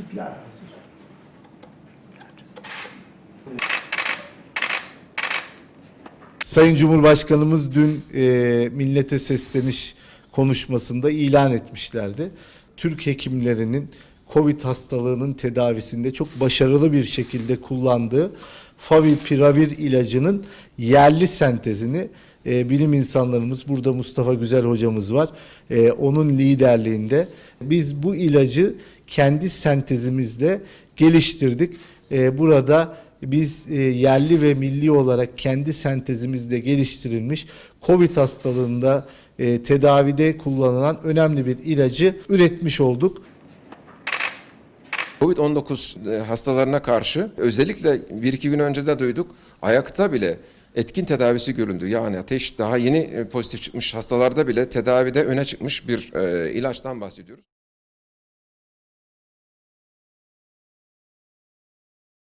İstiklal. Sayın Cumhurbaşkanımız dün e, millete sesleniş konuşmasında ilan etmişlerdi. Türk hekimlerinin Covid hastalığının tedavisinde çok başarılı bir şekilde kullandığı Favipiravir ilacının yerli sentezini e, bilim insanlarımız burada Mustafa Güzel hocamız var. E, onun liderliğinde biz bu ilacı kendi sentezimizle geliştirdik. E, burada biz e, yerli ve milli olarak kendi sentezimizde geliştirilmiş COVID hastalığında e, tedavide kullanılan önemli bir ilacı üretmiş olduk. Covid-19 e, hastalarına karşı özellikle bir iki gün önce de duyduk ayakta bile etkin tedavisi görüldü. Yani ateş daha yeni e, pozitif çıkmış hastalarda bile tedavide öne çıkmış bir e, ilaçtan bahsediyoruz.